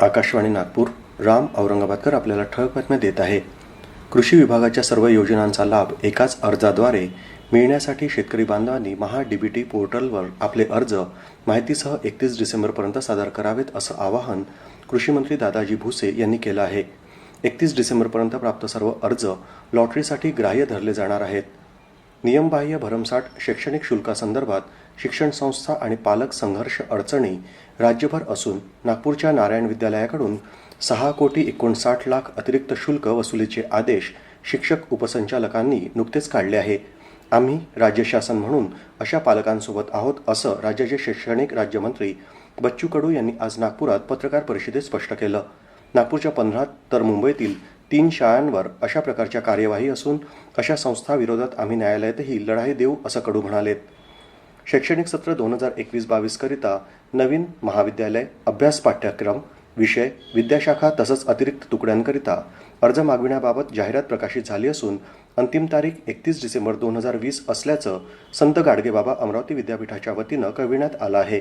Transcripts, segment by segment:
आकाशवाणी नागपूर राम औरंगाबादकर आपल्याला ठळक बातम्या देत आहे. कृषी विभागाच्या सर्व योजनांचा लाभ एकाच अर्जाद्वारे मिळण्यासाठी शेतकरी बांधवांनी महा डीबीटी पोर्टलवर आपले अर्ज माहितीसह एकतीस डिसेंबरपर्यंत सादर करावेत असं आवाहन कृषीमंत्री दादाजी भुसे यांनी केलं आहे. एकतीस डिसेंबरपर्यंत प्राप्त सर्व अर्ज लॉटरीसाठी ग्राह्य धरले जाणार आहेत. नियमबाह्य भरमसाठ शैक्षणिक शुल्कासंदर्भात शिक्षण संस्था आणि पालक संघर्ष अडचणी राज्यभर असून नागपूरच्या नारायण विद्यालयाकडून सहा कोटी एकोणसाठ लाख अतिरिक्त शुल्क वसुलीचे आदेश शिक्षक उपसंचालकांनी नुकतेच काढले आहे. आम्ही राज्य शासन म्हणून अशा पालकांसोबत आहोत असं राज्याचे शैक्षणिक राज्यमंत्री बच्चू कडू यांनी आज नागपुरात पत्रकार परिषदेत स्पष्ट केलं. नागपूरच्या पंधरा तर मुंबईतील तीन शाळांवर अशा प्रकारच्या कार्यवाही असून अशा संस्थाविरोधात आम्ही न्यायालयातही लढाई देऊ असं कडू म्हणालेत. शैक्षणिक सत्र दोन हजार एकवीस बावीसकरिता नवीन महाविद्यालय अभ्यास पाठ्यक्रम विषय विद्याशाखा तसंच अतिरिक्त तुकड्यांकरिता अर्ज मागविण्याबाबत जाहिरात प्रकाशित झाली असून अंतिम तारीख एकतीस डिसेंबर दोन हजार वीस असल्याचं संत गाडगेबाबा अमरावती विद्यापीठाच्या वतीनं कळविण्यात आलं आहे.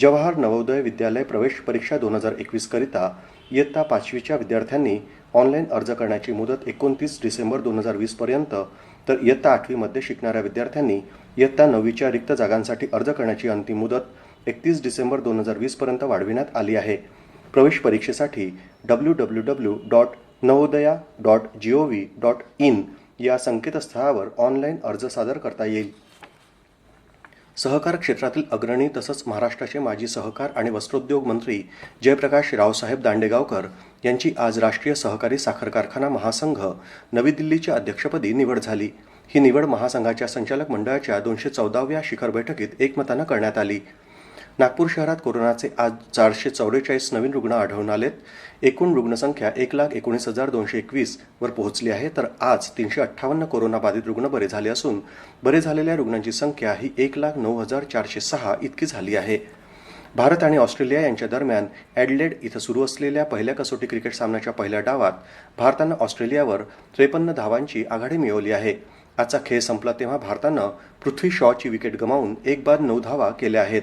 जवाहर नवोदय विद्यालय प्रवेश परीक्षा दोन हजार एकवीसकरिता इयत्ता पाचवीच्या विद्यार्थ्यांनी ऑनलाईन अर्ज करण्याची मुदत एकोणतीस डिसेंबर दोन हजार वीसपर्यंत तर इयत्ता आठवीमध्ये शिकणाऱ्या विद्यार्थ्यांनी इयत्ता नववीच्या रिक्त जागांसाठी अर्ज करण्याची अंतिम मुदत एकतीस डिसेंबर दोन हजार वीसपर्यंत वाढविण्यात आली आहे. प्रवेश परीक्षेसाठी W W W dot Navodaya dot G O V dot in या संकेतस्थळावर ऑनलाईन अर्ज सादर करता येईल. सहकार क्षेत्रातील अग्रणी तसंच महाराष्ट्राचे माजी सहकार आणि वस्त्रोद्योग मंत्री जयप्रकाश रावसाहेब दांडेगावकर यांची आज राष्ट्रीय सहकारी साखर कारखाना महासंघ नवी दिल्लीच्या अध्यक्षपदी निवड झाली. ही निवड महासंघाच्या संचालक मंडळाच्या दोनशे चौदाव्या शिखर बैठकीत एकमतानं करण्यात आली. नागपूर शहरात कोरोनाचे आज चारशे चौवेचाळीस नवीन रुग्ण आढळून आलेत. एकूण रुग्णसंख्या एक लाख एकोणीस हजार दोनशे एकवीस वर पोहोचली आहे. तर आज तीनशे अठ्ठावन्न कोरोनाबाधित रुग्ण बरे झाले असून बरे झालेल्या रुग्णांची संख्या ही एक लाख नऊ हजार चारशे सहा इतकी झाली आहे. भारत आणि ऑस्ट्रेलिया यांच्या दरम्यान ॲडलेड इथं सुरू असलेल्या पहिल्या कसोटी क्रिकेट सामन्याच्या पहिल्या डावात भारतानं ऑस्ट्रेलियावर त्रेपन्न धावांची आघाडी मिळवली आहे. आजचा खेळ संपला तेव्हा भारतानं पृथ्वी शॉची विकेट गमावून एक बाद नऊ धावा केल्या आहेत.